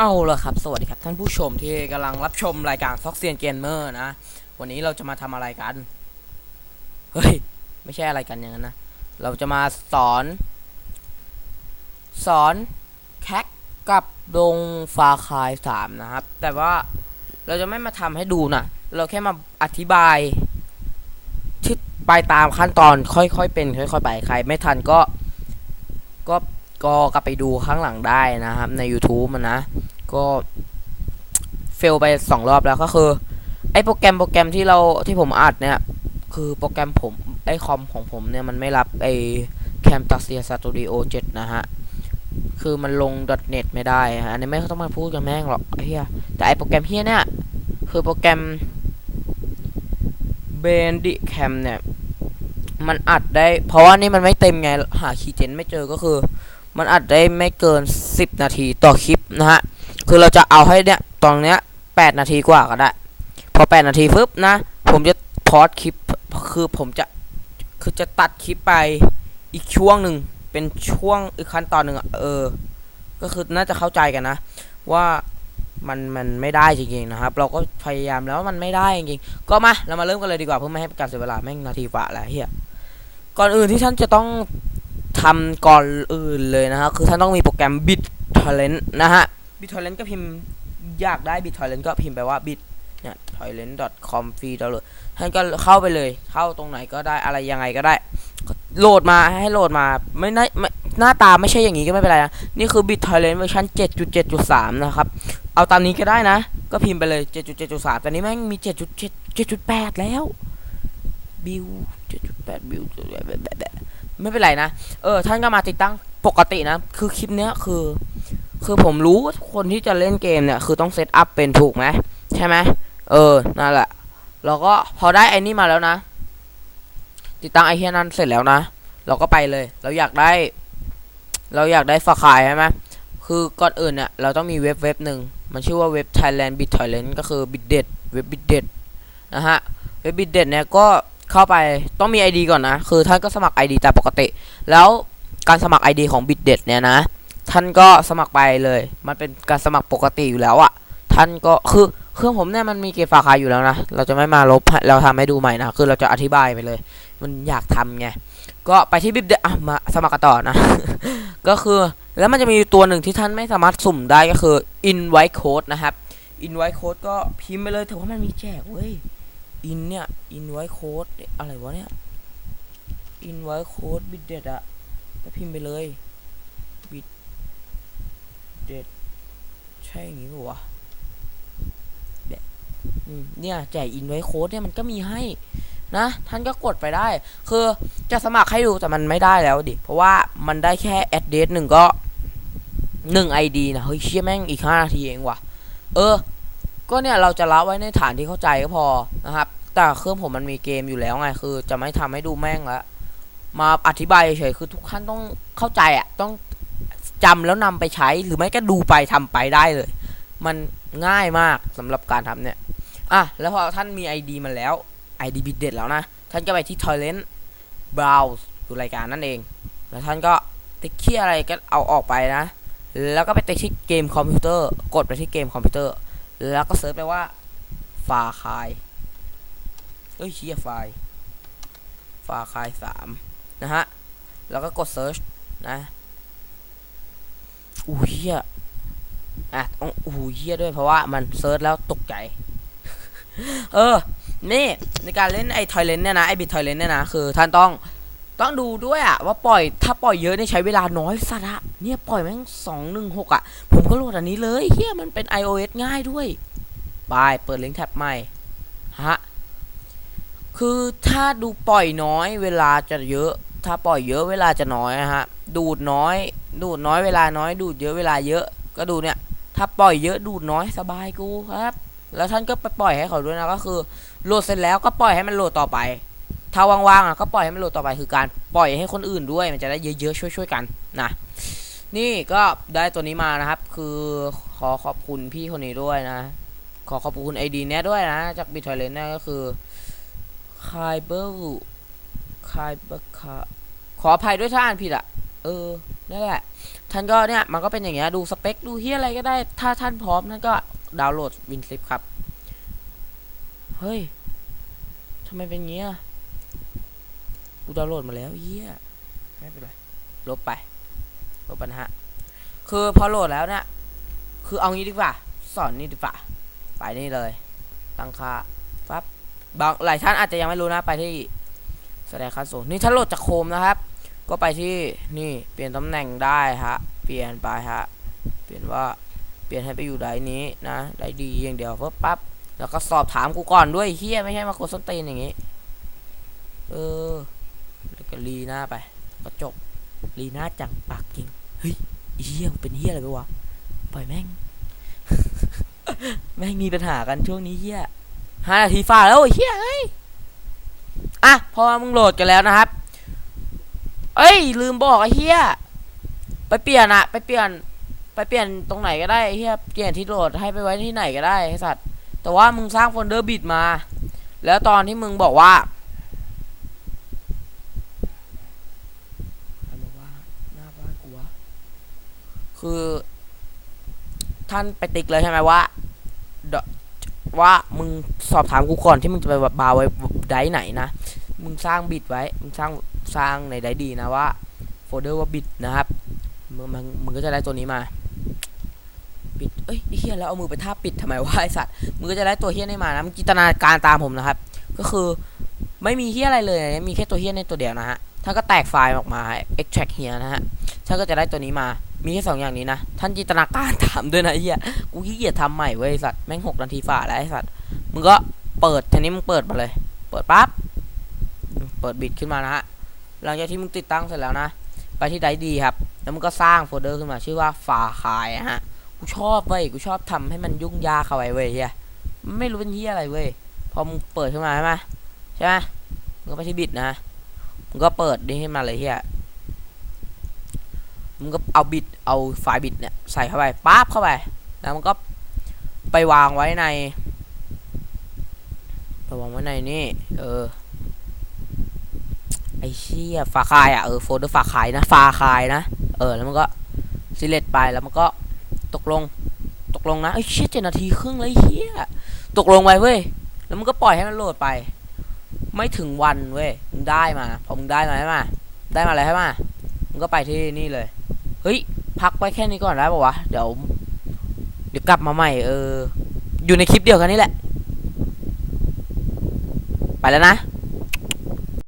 เอาละครับ สวัสดีครับท่านผู้ชมที่กำลังรับชมรายการฟ็อกเซียนเกมเมอร์นะ วันนี้เราจะมาทำอะไรกัน เฮ้ย ไม่ใช่อะไรกันอย่างนั้นนะ เราจะมาสอน สอนแคคกับดงฟาคายสามนะครับ แต่ว่าเราจะไม่มาทำให้ดูนะเราแค่มาอธิบายที่ไปตามขั้นตอนค่อยๆเป็น ค่อย ๆ ไปใคร ไม่ทันก็ก็ ก็กลับไปดูข้างหลังได้นะครับ ใน YouTube มันนะ ก็เฟลไปสองรอบแล้วก็คือ ไอโปรแกรมโปรแกรมที่เราที่ผมอัดเนี่ย คือโปรแกรมผม ไอคอมของผมเนี่ย มันไม่รับไอแคมตัสเซียสตูดิโอ7นะฮะ คือมันลง .net ไม่ได้ฮะอันนี้ไม่ต้องมาพูดกันแม่งหรอกเหี้ยแต่ไอโปรแกรมเฮียเนี่ย คือโปรแกรม b e n d i c a m เนี่ย มันอัดได้ เพราะว่านี่มันไม่เต็มไง หาคีย์เจนไม่เจอก็คือ มันอัดได้ไม่เกิน 10 นาทีต่อคลิปนะฮะ คือเราจะเอาให้เนี่ยตอนเนี้ย 8 นาทีกว่าก็ได้ พอ 8 นาทีปุ๊บนะ ผมจะพอดคลิป คือผมจะ คือจะตัดคลิปไปอีกช่วงหนึ่ง เป็นช่วงอีกขั้นตอนหนึ่งอเออ ก็คือน่าจะเข้าใจกันนะ ว่ามันมันไม่ได้จริงๆนะครับ เราก็พยายามแล้วมันไม่ได้จริงๆ ก็มาเรามาเริ่มกันเลยดีกว่าเพื่อไม่ให้การเสียเวลาแม่งนาทีกว่าแล้วเฮียก่อนอื่นที่ท่านจะต้อง ทำก่อนอื่นเลยนะฮะคือท่านต้องมีโปรแกรม BitTorrent นะฮะ BitTorrent ก็พิมพ์อยากได้ BitTorrent ก็พิมพ์ไปว่า bit เนี่ย torrent.com ฟรีดาวน์โหลดท่านก็เข้าไปเลย เข้าตรงไหนก็ได้อะไรยังไงก็ได้ โหลดมาให้โหลดมาไม่น่าไม่หน้าตาไม่ใช่อย่างนี้ก็ไม่เป็นไรนะ นี่คือ BitTorrent เวอร์ชัน7.7.3 นะครับ เอาตามนี้ก็ได้นะ ก็พิมพ์ไปเลย 7.7.3 แต่นี้แม่งมี 7.7 7.8แล้ว บิว7.8 บิว ไม่เป็นไรนะ เออ ท่านก็มาติดตั้งปกตินะ คือคลิปเนี้ยคือ คือผมรู้ว่าคนที่จะเล่นเกมเนี่ย คือต้องเซตอัพเป็นถูกไหมใช่ไหมเออ นั่นแหละ เราก็พอได้ไอ้นี่มาแล้วนะ ติดตั้งไอเฮียนั้นเสร็จแล้วนะ เราก็ไปเลย เราอยากได้ เราอยากได้ฝาขายใช่ไหมคือก่อนอื่นเนี่ยเราต้องมีเว็บเว็บหนึ่ง มันชื่อว่าเว็บ Thailand Bit Thailand ก็คือ b i t d e t เว็บ b i t d e t นะฮะ เว็บ b i t d e t เนี่ยก็ เข้าไปต้องมี ID ก่อนนะ คือท่านก็สมัคร ID ตามปกติ แล้วการสมัคร ID ของ b i t d e t เนี่ยนะ ท่านก็สมัครไปเลย มันเป็นการสมัครปกติอยู่แล้วอะท่านก็คือเครื่องผมเนี่ยมันมีเกมฝากขาอยู่แล้วนะ เราจะไม่มาลบเราทำให้ดูใหม่นะ คือเราจะอธิบายไปเลย มันอยากทำไง ก็ไปที่บิบเดอะมาสมัครกันต่อนะ ก็คือแล้วมันจะมีตัวหนึ่งที่ท่านไม่สามารถสุ่มได้ก็คือ invite code นะครับ invite code ก็พิมพ์ไปเลยแต่ว่ามันมีแจกเว้ย in เนี่ย invite code อะไรวะเนี่ย invite code บิดเด็ดอะก็พิมพ์ไปเลยบิดเด็ดใช่อย่างงี้ปะวะแบบอืมเนี่ยแจก invite code เนี่ยมันก็มีให้นะท่านก็กดไปได้ คือจะสมัครให้ดูแต่มันไม่ได้แล้วดิ เพราะว่ามันได้แค่ address หนึ่งก็หนึ่ง ID นะ เฮ้ยเชี่ยแม่งอีกห้านาทีเองว่ะ เออ ก็เนี่ยเราจะละไว้ในฐานที่เข้าใจก็พอนะครับ แต่เครื่องผมมันมีเกมอยู่แล้วไงคือ จะไม่ทำให้ดูแม่งละมาอธิบายเฉยคือทุกท่านต้องเข้าใจอะต้องจำแล้วนำไปใช้หรือไม่ก็ดูไปทำไปได้เลย มันง่ายมากสำหรับการทำเนี่ยอะแล้วพอท่านมี ID มันแล้ว ID บิดเด็ดแล้วนะ ท่านก็ไปที่ Torrent Browse ดูรายการนั่นเอง แล้วท่านก็ติ๊กเคียอะไรก็เอาออกไปนะ แล้วก็ไปติ๊กที่เกมคอมพิวเตอร์ กดไปที่เกมคอมพิวเตอร์ แล้วก็เซิร์ชไปว่าฟาคาย เอ้ยเชียไฟฟาคายสามนะฮะ แล้วก็กดเซิร์ชนะอู้เฮียอะต้องอู้เฮียด้วยเพราะว่ามันเซิร์ชแล้วตกใจ เออ นี่ในการเล่นไอ้ทอยเลนเนี่ยนะ ไอ้บิททอยเลนเนี่ยนะ คือท่านต้องต้องดูด้วยอะว่าปล่อยถ้าปล่อยเยอะเนี่ยใช้เวลาน้อยสัตว์อะเนี่ยปล่อยแม่งสองหนึ่งหกอะผมก็โหลดอันนี้เลยเฮียมันเป็น iOS ง่ายด้วยบายเปิดลิงก์แท็บใหม่ฮะ คือถ้าดูปล่อยน้อยเวลาจะเยอะ ถ้าปล่อยเยอะเวลาจะน้อยนะฮะ ดูดน้อย ดูดน้อยเวลาน้อย ดูดเยอะเวลาเยอะ ก็ดูเนี่ย ถ้าปล่อยเยอะดูดน้อยสบายกูครับ แล้วท่านก็ไปปล่อยให้เขาด้วยนะ ก็คือโหลดเสร็จแล้วก็ปล่อยให้มันโหลดต่อไป ถ้าว่างๆอะก็ปล่อยให้มันโหลดต่อไป คือการปล่อยให้คนอื่นด้วยมันจะได้เยอะๆช่วยๆกันนะ นี่ก็ได้ตัวนี้มานะครับ คือขอขอบคุณพี่คนนี้ด้วยนะ ขอขอบคุณไอดีเนี้ยด้วยนะ จากบิทอยเลนเนี่ยก็คือ คายเบลคายเบคาขออภัยด้วยถ้าอ่านผิดอะเออนั่นแหละ ท่านก็เนี่ยมันก็เป็นอย่างเงี้ยดูสเปคดูเฮียอะไรก็ได้ ถ้าท่านพร้อมท่านก็ดาวน์โหลดวินซิปครับ เฮ้ยทำไมเป็นงี้อะกูดาวน์โหลดมาแล้วเฮียไม่เป็นไรลบไปลบไปนะฮะคือพอโหลดแล้วเนี่ยคือเอางี้ดีกว่า สอนนี่ดีกว่า ไปนี่เลย ตั้งค่าปั๊บ บางหลายท่านอาจจะยังไม่รู้นะไปที่แสดงค่าสูงนี่ถ้าโหลดจากโคมนะครับ ก็ไปที่นี่เปลี่ยนตำแหน่งได้ฮะเปลี่ยนไปฮะเปลี่ยนว่าเปลี่ยนให้ไปอยู่ไดนี้นะไดดีอย่างเดียวปุ๊บปั๊บแล้วก็สอบถามกูก่อนด้วยเฮียไม่ใช่มาโคส้นตีนอย่างงี้ เออแล้วก็รีหน้าไปก็จบรีหน้าจังปากจริงเฮ้ยเฮียเป็นเฮียอะไรไปวะปล่อยแม่ง แม่งมีปัญหากันช่วงนี้เฮีย ห้านาทีฝ่าแล้วเฮียเฮ้ยอะพอมึงโหลดกันแล้วนะครับ เอ้ย ลืมบอกไอ้เฮียไปเปลี่ยนอะไปเปลี่ยน ไปเปลี่ยนตรงไหนก็ได้ไอ้เฮียเปลี่ยนที่โหลดให้ไปไว้ที่ไหนก็ได้ไอ้สัตว์แต่ว่ามึงสร้างโฟลเดอร์บิดมา แล้วตอนที่มึงบอกว่าคือ ท่านไปติ๊กเลยใช่ไหมว่า ว่ามึงสอบถามกูก่อนที่มึงจะไปบาร์ไว้ไดไหนนะ มึงสร้างบิดไว้ มึงสร้างสร้างในไดดีนะว่าโฟลเดอร์ว่าบิดนะครับมึงมึงมึงก็จะได้ตัวนี้มา ปิด เอ้ยเฮียแล้วเอามือไปท่าปิดทำไมวะไอสัตว์ มึงก็จะได้ตัวเฮียนี่มานะมึงจินตนาการตามผมนะครับ ก็คือไม่มีเฮียอะไรเลยมีแค่ตัวเฮียในตัวเดียวนะฮะท่าก็แตกไฟล์ออกมา extract เฮียนะฮะท่านก็จะได้ตัวนี้มา มีแค่สองอย่างนี้นะ ท่านจินตนาการตามด้วยนะเฮียกูขี้เกียจทำใหม่เว้ยสัตว์แม่งหกนาทีฝ่าแล้วไอสัตว์มึงก็เปิดทีนี้มึงเปิดมาเลย เปิดปั๊บเปิดบิดขึ้นมานะฮะหลังจากที่มึงติดตั้งเสร็จแล้วนะ ไปที่ไดดีครับ แล้วมึงก็สร้างโฟลเดอร์ขึ้นมาชื่อว่าฟาคายฮะกูชอบเว้ยกูชอบทำให้มันยุ่งยากเข้าไปเว้ยเฮียไม่รู้เป็นเฮียอะไรเว้ยพอมึงเปิดขึ้นมาใช่ไหมใช่ไหมมึงก็ไปที่บิดนะมึงก็เปิดนี่ขึ้นมาเลยเฮีย มึงก็เอาบิดเอาไฟล์บิดเนี่ยใส่เข้าไปปั๊บเข้าไป แล้วมันก็ไปวางไว้ในไปวางไว้ในนี่เออไอเชี่ยฝาคายอะเออโฟลเดอร์ฝาคายนะฝาคายนะเออแล้วมันก็ซิเลตไปแล้วมันก็ตกลงตกลงนะไอ้เชี่ยเจ็ดนาทีครึ่งเลยเฮียตกลงไปเว้ยแล้วมันก็ปล่อยให้มันโหลดไป ไม่ถึงวันเว้ยมึงได้มาพอมึงได้มาใช่ไหมได้มาแล้วใช่ไหมมึงก็ไปที่นี่เลย เฮ้ย พักไว้แค่นี้ก่อนได้ปะวะ เดี๋ยว เดี๋ยวกลับมาใหม่ เออ อยู่ในคลิปเดียวกันนี่แหละ ไปแล้วนะ